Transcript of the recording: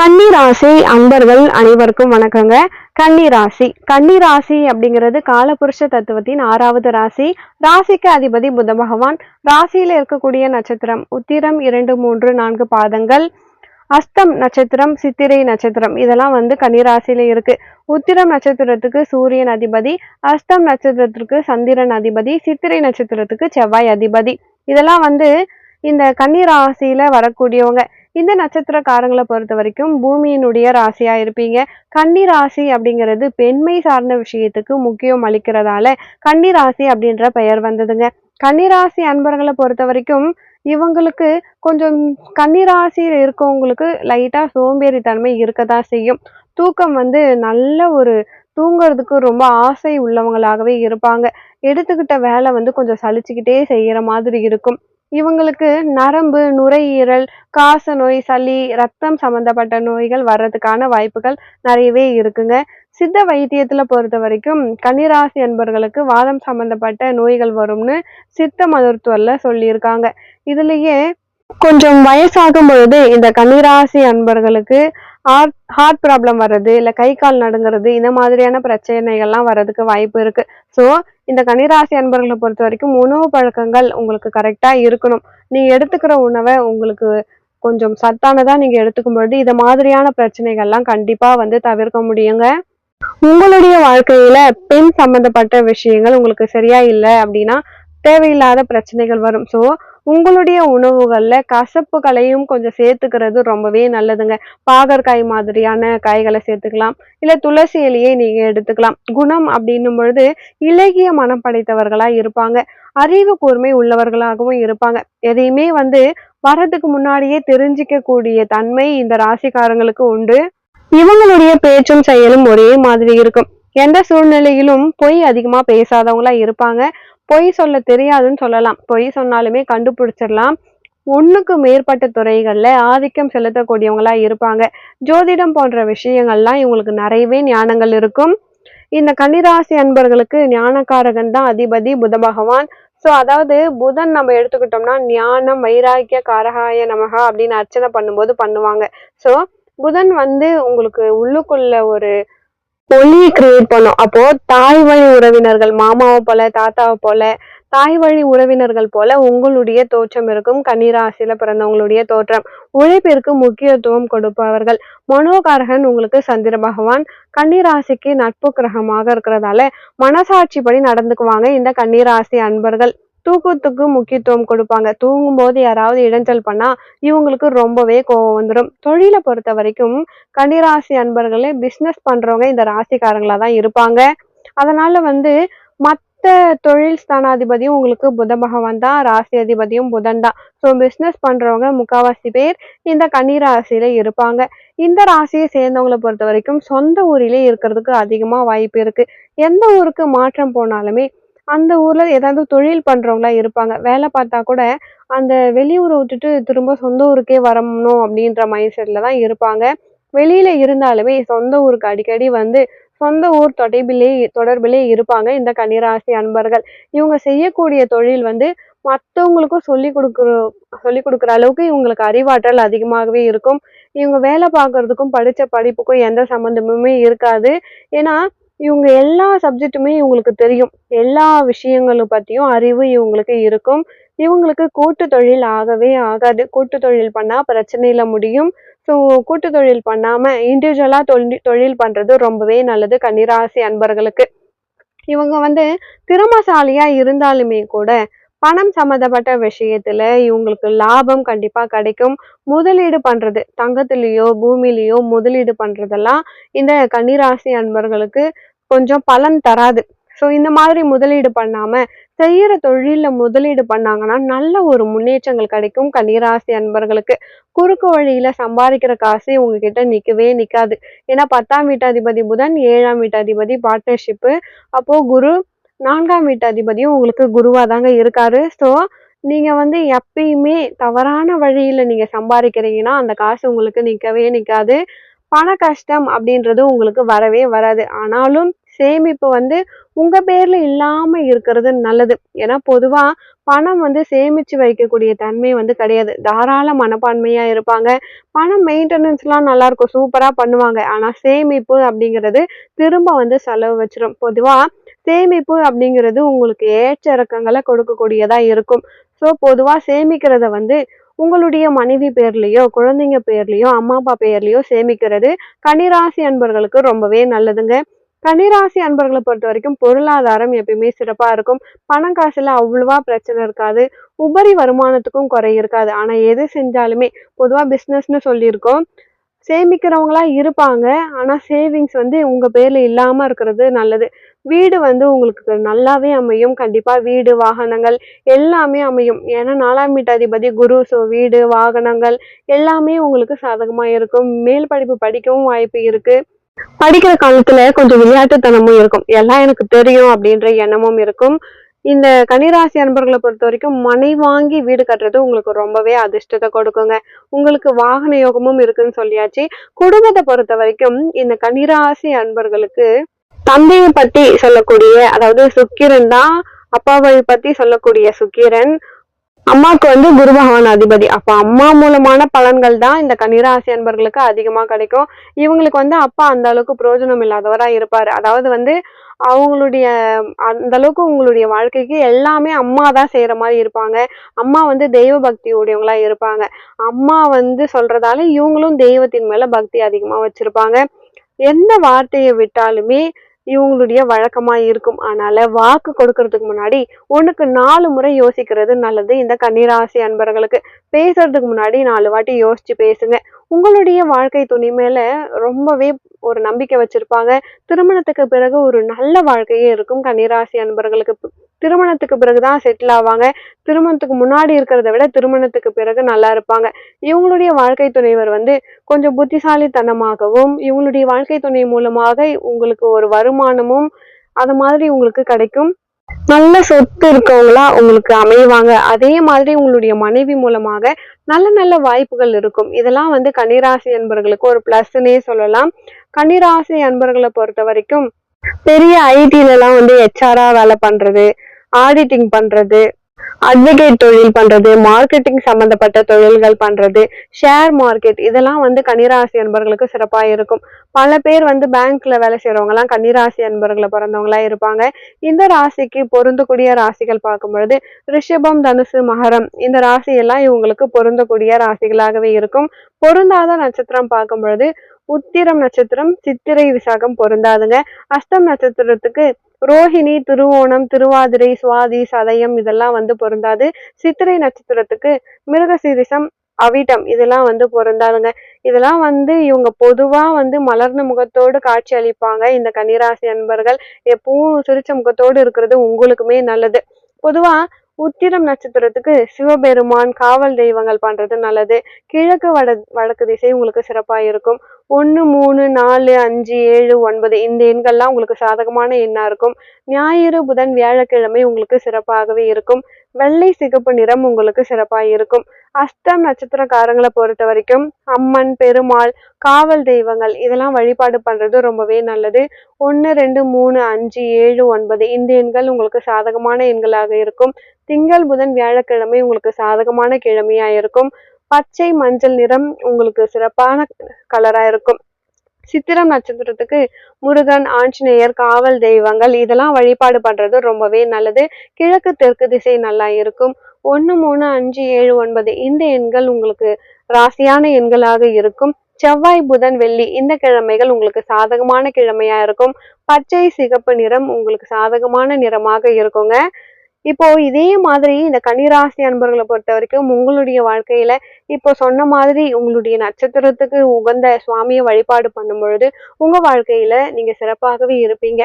கன்னிராசி அன்பர்கள் அனைவருக்கும் வணக்கங்க. கன்னிராசி. கன்னிராசி அப்படிங்கிறது காலபுருஷ தத்துவத்தின் ஆறாவது ராசி. ராசிக்கு அதிபதி புத பகவான். ராசியில இருக்கக்கூடிய நட்சத்திரம் உத்திரம் இரண்டு மூன்று நான்கு பாதங்கள். அஸ்தம் நட்சத்திரம் சித்திரை நட்சத்திரம் இதெல்லாம் வந்து கன்னிராசியில இருக்கு. உத்திரம் நட்சத்திரத்துக்கு சூரியன் அதிபதி. அஸ்தம் நட்சத்திரத்திற்கு சந்திரன் அதிபதி. சித்திரை நட்சத்திரத்துக்கு செவ்வாய் அதிபதி. இதெல்லாம் வந்து இந்த கன்னிராசியில வரக்கூடியவங்க. இந்த நட்சத்திரக்காரங்களை பொறுத்த வரைக்கும் பூமியினுடைய ராசியா இருப்பீங்க. கன்னி ராசி அப்படிங்கிறது பெண்மை சார்ந்த விஷயத்துக்கு முக்கியம் அளிக்கிறதால கன்னி ராசி அப்படின்ற பெயர் வந்ததுங்க. கன்னிராசி அன்பர்களை பொறுத்த வரைக்கும் இவங்களுக்கு கொஞ்சம் கன்னிராசியில் இருக்கவங்களுக்கு லைட்டாக சோம்பேறித்தன்மை இருக்கதான் செய்யும். தூக்கம் வந்து நல்ல ஒரு தூங்குறதுக்கு ரொம்ப ஆசை உள்ளவங்களாகவே இருப்பாங்க. எடுத்துக்கிட்ட வேலை வந்து கொஞ்சம் சலிச்சுக்கிட்டே செய்கிற மாதிரி இருக்கும். இவங்களுக்கு நரம்பு நுரையீரல் காச நோய் சளி ரத்தம் சம்பந்தப்பட்ட நோய்கள் வர்றதுக்கான வாய்ப்புகள் நிறையவே இருக்குங்க. சித்த வைத்தியத்துல பொறுத்த வரைக்கும் கன்னிராசி என்பர்களுக்கு வாதம் சம்பந்தப்பட்ட நோய்கள் வரும்னு சித்த மருத்துவர்ல சொல்லியிருக்காங்க. இதுலயே கொஞ்சம் வயசாகும் பொழுது இந்த கன்னிராசி அன்பர்களுக்கு ஹார்ட் ஹார்ட் ப்ராப்ளம் வர்றது இல்லை கை கால் நடுங்கிறது இந்த மாதிரியான பிரச்சனைகள்லாம் வர்றதுக்கு வாய்ப்பு இருக்கு. ஸோ இந்த கன்னிராசி அன்பர்களை பொறுத்த வரைக்கும் உணவு பழக்கங்கள் உங்களுக்கு கரெக்டாக இருக்கணும். நீங்கள் எடுத்துக்கிற உணவை உங்களுக்கு கொஞ்சம் சத்தானதாக நீங்கள் எடுத்துக்கும் பொழுது இந்த மாதிரியான பிரச்சனைகள்லாம் கண்டிப்பாக வந்து தவிர்க்க முடியுங்க. உங்களுடைய வாழ்க்கையில பெண் சம்பந்தப்பட்ட விஷயங்கள் உங்களுக்கு சரியா இல்லை அப்படின்னா தேவையில்லாத பிரச்சனைகள் வரும். ஸோ உங்களுடைய உணவுகள்ல கசப்புகளையும் கொஞ்சம் சேர்த்துக்கிறது ரொம்பவே நல்லதுங்க. பாகற்காய் மாதிரியான காய்களை சேர்த்துக்கலாம். இல்ல துளசி இலையை நீங்கள் எடுத்துக்கலாம். குணம் அப்படின்னும் பொழுது இலகிய மனம் படைத்தவர்களா இருப்பாங்க. அறிவு கூர்மை உள்ளவர்களாகவும் இருப்பாங்க. எதையுமே வந்து வர்றதுக்கு முன்னாடியே தெரிஞ்சிக்கக்கூடிய தன்மை இந்த ராசிக்காரங்களுக்கு உண்டு. இவங்களுடைய பேச்சும் செயலும் ஒரே மாதிரி இருக்கும். எந்த சூழ்நிலையிலும் பொய் அதிகமா பேசாதவங்களா இருப்பாங்க. பொய் சொல்ல தெரியாதுன்னு சொல்லலாம். பொய் சொன்னாலுமே கண்டுபிடிச்சிடலாம். ஒன்றுக்கு மேற்பட்ட துறைகளில் ஆதிக்கம் செலுத்தக்கூடியவங்களா இருப்பாங்க. ஜோதிடம் போன்ற விஷயங்கள்லாம் இவங்களுக்கு நிறையவே ஞானங்கள் இருக்கும். இந்த கன்னிராசி அன்பர்களுக்கு ஞானக்காரகன் தான் அதிபதி புத பகவான். ஸோ அதாவது புதன் நம்ம எடுத்துக்கிட்டோம்னா ஞானம் வைராக்கிய காரகாய நமகா அப்படின்னு அர்ச்சனை பண்ணும்போது பண்ணுவாங்க. ஸோ புதன் வந்து உங்களுக்கு உள்ளுக்குள்ள ஒரு ஒளியை கிரியேட் பண்ணும். அப்போ தாய் வழி உறவினர்கள் மாமாவை போல தாத்தாவை போல தாய் வழி உறவினர்கள் போல உங்களுடைய தோற்றம் இருக்கும். கன்னிராசியில பிறந்தவங்களுடைய தோற்றம். உழைப்பிற்கு முக்கியத்துவம் கொடுப்பவர்கள். மனோகாரகன் உங்களுக்கு சந்திர பகவான். கன்னிராசிக்கு நட்பு கிரகமாக இருக்கிறதால மனசாட்சிப்படி நடந்துக்குவாங்க இந்த கன்னிராசி அன்பர்கள். தூக்கத்துக்கு முக்கியத்துவம் கொடுப்பாங்க. தூங்கும் போது யாராவது இடைஞ்சல் பண்ணா இவங்களுக்கு ரொம்பவே கோவம் வந்துடும் தொழிலை பொறுத்த வரைக்கும் கன்னிராசி அன்பர்களே பிசினஸ் பண்றவங்க இந்த ராசிக்காரங்களா தான் இருப்பாங்க. அதனால வந்து மற்ற தொழில் ஸ்தானாதிபதியும் உங்களுக்கு புத பகவான் தான் ராசி அதிபதியும் புதன் தான். ஸோ பிஸ்னஸ் பண்றவங்க முக்காவாசி பேர் இந்த கன்னிராசியில இருப்பாங்க. இந்த ராசியை சேர்ந்தவங்களை பொறுத்த வரைக்கும் சொந்த ஊரிலே இருக்கிறதுக்கு அதிகமாக வாய்ப்பு இருக்கு. எந்த ஊருக்கு மாற்றம் போனாலுமே அந்த ஊர்ல ஏதாவது தொழில் பண்றவங்களா இருப்பாங்க. வேலை பார்த்தா கூட அந்த வெளியூரை விட்டுட்டு திரும்ப சொந்த ஊருக்கே வரணும் அப்படின்ற மைண்ட் செட்ல தான் இருப்பாங்க. வெளியில இருந்தாலுமே சொந்த ஊருக்கு அடிக்கடி வந்து சொந்த ஊர் தொடர்பிலே தொடர்பிலே இருப்பாங்க இந்த கன்னிராசி அன்பர்கள். இவங்க செய்யக்கூடிய தொழில் வந்து மற்றவங்களுக்கும் சொல்லி கொடுக்குற சொல்லி கொடுக்குற அளவுக்கு இவங்களுக்கு அறிவாற்றல் அதிகமாகவே இருக்கும். இவங்க வேலை பார்க்கறதுக்கும் படித்த படிப்புக்கும் எந்த சம்மந்தமுமே இருக்காது. ஏன்னா இவங்க எல்லா சப்ஜெக்ட்டுமே இவங்களுக்கு தெரியும். எல்லா விஷயங்களும் பற்றியும் அறிவு இவங்களுக்கு இருக்கும். இவங்களுக்கு கூட்டு தொழில் ஆகவே ஆகாது. கூட்டு தொழில் பண்ணால் பிரச்சனையில் முடியும். ஸோ கூட்டு தொழில் பண்ணாமல் இண்டிவிஜுவலாக தொழில் தொழில் பண்ணுறது ரொம்பவே நல்லது கன்னிராசி அன்பர்களுக்கு. இவங்க வந்து திறமசாலியாக இருந்தாலுமே கூட பணம் சம்மந்தப்பட்ட விஷயத்துல இவங்களுக்கு லாபம் கண்டிப்பா கிடைக்கும். முதலீடு பண்றது தங்கத்திலேயோ பூமியிலேயோ முதலீடு பண்றதெல்லாம் இந்த கன்னிராசி அன்பர்களுக்கு கொஞ்சம் பலன் தராது. ஸோ இந்த மாதிரி முதலீடு பண்ணாம செய்யற தொழிலில் முதலீடு பண்ணாங்கன்னா நல்ல ஒரு முன்னேற்றங்கள் கிடைக்கும் கன்னிராசி அன்பர்களுக்கு. குறுக்கு வழியில சம்பாதிக்கிற காசு உங்ககிட்ட நிற்கவே நிற்காது ஏன்னா பத்தாம் வீட்டாதிபதி புதன் ஏழாம் வீட்டாதிபதி பார்ட்னர்ஷிப்பு அப்போ குரு நான்காம் வீட்டாதிபதியும் உங்களுக்கு குருவாக தாங்க இருக்காரு. ஸோ நீங்கள் வந்து எப்பயுமே தவறான வழியில் நீங்கள் சம்பாதிக்கிறீங்கன்னா அந்த காசு உங்களுக்கு நிற்கவே நிற்காது பண கஷ்டம் அப்படின்றது உங்களுக்கு வரவே வராது. ஆனாலும் சேமிப்பு வந்து உங்கள் பேரில் இல்லாமல் இருக்கிறது நல்லது. ஏன்னா பொதுவாக பணம் வந்து சேமித்து வைக்கக்கூடிய தன்மை வந்து கிடையாது. தாராள மனப்பான்மையாக இருப்பாங்க. பணம் மெயின்டெனன்ஸ்லாம் நல்லாயிருக்கும் சூப்பராக பண்ணுவாங்க. ஆனால் சேமிப்பு அப்படிங்கிறது திரும்ப வந்து செலவு வச்சிடும் பொதுவாக சேமிப்பு அப்படிங்கிறது உங்களுக்கு ஏற்ற இறக்கங்களை கொடுக்கக்கூடியதாக இருக்கும். ஸோ பொதுவாக சேமிக்கிறத வந்து உங்களுடைய மனைவி பேர்லேயோ குழந்தைங்க பேர்லேயோ அம்மா அப்பா பேர்லேயோ சேமிக்கிறது கனிராசி அன்பர்களுக்கு ரொம்பவே நல்லதுங்க. கன்னிராசி அன்பர்களை பொறுத்த வரைக்கும் பொருளாதாரம் எப்பயுமே சிறப்பா இருக்கும். பணம் காசுல அவ்வளவா பிரச்சனை இருக்காது. உபரி வருமானத்துக்கும் குறை இருக்காது. ஆனா எது செஞ்சாலுமே பொதுவா பிசினஸ்னு சொல்லியிருக்கோம். சேமிக்கிறவங்களா இருப்பாங்க. ஆனா சேவிங்ஸ் வந்து உங்க பேர்ல இல்லாம இருக்கிறது நல்லது. வீடு வந்து உங்களுக்கு நல்லாவே அமையும். கண்டிப்பா வீடு வாகனங்கள் எல்லாமே அமையும். ஏன்னா நாலாம் வீட்டாதிபதி குரு ஸோ வீடு வாகனங்கள் எல்லாமே உங்களுக்கு சாதகமா இருக்கும். மேல் படிப்பு படிக்கவும் வாய்ப்பு இருக்கு. படிக்கிற காலத்துல கொஞ்சம் விளையாட்டுத்தனமும் இருக்கும். எல்லாம் எனக்கு தெரியும் அப்படின்ற எண்ணமும் இருக்கும். இந்த கன்னிராசி அன்பர்களை பொறுத்த வரைக்கும் மனை வாங்கி வீடு கட்டுறது உங்களுக்கு ரொம்பவே அதிர்ஷ்டத்தை கொடுக்குங்க. உங்களுக்கு வாகன யோகமும் இருக்குன்னு சொல்லியாச்சு. குடும்பத்தை பொறுத்த வரைக்கும் இந்த கன்னிராசி அன்பர்களுக்கு தந்தையை பத்தி சொல்லக்கூடிய அதாவது சுக்கிரன் தான் அப்பாவை பத்தி சொல்லக்கூடிய சுக்கிரன். அம்மாவுக்கு வந்து குரு பகவான் அதிபதி. அப்போ அம்மா மூலமான பலன்கள் தான் இந்த கன்னிராசி அன்பர்களுக்கு அதிகமாக கிடைக்கும். இவங்களுக்கு வந்து அப்பா அந்த அளவுக்கு பிரயோஜனம் இல்லாதவராக இருப்பார். அதாவது வந்து அவங்களுடைய அந்த அளவுக்கு உங்களுடைய வாழ்க்கைக்கு எல்லாமே அம்மா தான் செய்கிற மாதிரி இருப்பாங்க. அம்மா வந்து தெய்வ பக்தி உடையவங்களா இருப்பாங்க. அம்மா வந்து சொல்றதால இவங்களும் தெய்வத்தின் மேல பக்தி அதிகமாக வச்சிருப்பாங்க. எந்த வார்த்தையை விட்டாலுமே இவங்களுடைய வழக்கமாக இருக்கும். அதனால் வாக்கு கொடுக்கறதுக்கு முன்னாடி ஒன்றுக்கு நாலு முறை யோசிக்கிறது நல்லது. இந்த கன்னிராசி அன்பர்களுக்கு பேசுறதுக்கு முன்னாடி நாலு வாட்டி யோசிச்சு பேசுங்க. உங்களுடைய வாழ்க்கை துணி மேலே ரொம்பவே ஒரு நம்பிக்கை வச்சுருப்பாங்க. திருமணத்துக்கு பிறகு ஒரு நல்ல வாழ்க்கையே இருக்கும் கன்னிராசி அன்பர்களுக்கு. திருமணத்துக்கு பிறகுதான் செட்டில் ஆவாங்க. திருமணத்துக்கு முன்னாடி இருக்கிறத விட திருமணத்துக்கு பிறகு நல்லா இருப்பாங்க. இவங்களுடைய வாழ்க்கை துணைவர் வந்து கொஞ்சம் புத்திசாலித்தனமாகவும் இவங்களுடைய வாழ்க்கை துணை மூலமாக உங்களுக்கு ஒரு வருமானமும் அது மாதிரி உங்களுக்கு கிடைக்கும். நல்ல சொத்து இருக்கவங்களா உங்களுக்கு அமைவாங்க. அதே மாதிரி உங்களுடைய மனைவி மூலமாக நல்ல நல்ல வாய்ப்புகள் இருக்கும். இதெல்லாம் வந்து கன்னிராசி அன்பர்களுக்கு ஒரு பிளஸ்ன்னே சொல்லலாம். கன்னிராசி அன்பர்களை பொறுத்த வரைக்கும் பெரிய ஐடில எல்லாம் வந்து ஹெச்ஆரா வேலை பண்றது. ஆடிட்டிங் பண்றது அட்வொகேட் தொழில் பண்றது மார்க்கெட்டிங் சம்பந்தப்பட்ட தொழில்கள் பண்றது ஷேர் மார்க்கெட் இதெல்லாம் வந்து கன்னிராசி அன்பர்களுக்கு சிறப்பா இருக்கும். பல பேர் வந்து பேங்க்ல வேலை செய்யறவங்க எல்லாம் கன்னிராசி அன்பர்களை பிறந்தவங்களா இருப்பாங்க. இந்த ராசிக்கு பொருந்தக்கூடிய ராசிகள் பார்க்கும் பொழுது ரிஷபம் தனுசு மகரம் இந்த ராசி எல்லாம் இவங்களுக்கு பொருந்தக்கூடிய ராசிகளாகவே இருக்கும். பொருந்தாத நட்சத்திரம் பார்க்கும் பொழுது உத்திரம் நட்சத்திரம் சித்திரை விசாகம் பொருந்தாதுங்க. அஸ்தம் நட்சத்திரத்துக்கு ரோஹிணி திருவோணம் திருவாதிரை சுவாதி சதயம் இதெல்லாம் வந்து பொருந்தாது. சித்திரை நட்சத்திரத்துக்கு மிருகசீரிசம் அவிட்டம் இதெல்லாம் வந்து பொருந்தாதுங்க. இதெல்லாம் வந்து இவங்க பொதுவா வந்து மலர்ந்த முகத்தோடு காட்சி அளிப்பாங்க. இந்த கன்னிராசி அன்பர்கள் எப்பவும் சிரிச்ச முகத்தோடு இருக்கிறது உங்களுக்குமே நல்லது. பொதுவா உத்திரம் நட்சத்திரத்துக்கு சிவபெருமான் காவல் தெய்வங்கள் பண்றது நல்லது. கிழக்கு வட வடக்கு திசை உங்களுக்கு சிறப்பாக இருக்கும் ஒன்று மூணு நாலு அஞ்சு ஏழு ஒன்பது இந்த எண்கள்லாம் உங்களுக்கு சாதகமான எண்ணா இருக்கும். ஞாயிறு புதன் வியாழக்கிழமை உங்களுக்கு சிறப்பாகவே இருக்கும். வெள்ளை சிகப்பு நிறம் உங்களுக்கு சிறப்பாக இருக்கும் அஸ்தம் நட்சத்திரக்காரங்களை பொறுத்த வரைக்கும் அம்மன் பெருமாள் காவல் தெய்வங்கள் இதெல்லாம் வழிபாடு பண்ணுறது ரொம்பவே நல்லது. ஒன்று ரெண்டு மூணு அஞ்சு ஏழு ஒன்பது இந்த எண்கள் உங்களுக்கு சாதகமான எண்களாக இருக்கும். திங்கள் புதன் வியாழக்கிழமை உங்களுக்கு சாதகமான கிழமையாக இருக்கும். பச்சை மஞ்சள் நிறம் உங்களுக்கு சிறப்பான கலராக இருக்கும். சித்திரம் நட்சத்திரத்துக்கு முருகன் ஆஞ்சநேயர் காவல் தெய்வங்கள் இதெல்லாம் வழிபாடு பண்றது ரொம்பவே நல்லது. கிழக்கு தெற்கு திசை நல்லா இருக்கும். ஒன்று மூணு அஞ்சு ஏழு ஒன்பது. இந்த எண்கள் உங்களுக்கு ராசியான எண்களாக இருக்கும். செவ்வாய் புதன் வெள்ளி இந்த கிழமைகள் உங்களுக்கு சாதகமான கிழமையா இருக்கும். பச்சை சிகப்பு நிறம் உங்களுக்கு சாதகமான நிறமாக இருக்குங்க. இப்போ இதே மாதிரி இந்த கன்னிராசி அன்பர்களை பொறுத்த வரைக்கும் உங்களுடைய வாழ்க்கையில இப்போ சொன்ன மாதிரி உங்களுடைய நட்சத்திரத்துக்கு உகந்த சுவாமியை வழிபாடு பண்ணும் பொழுது உங்க வாழ்க்கையில நீங்க சிறப்பாகவே இருப்பீங்க.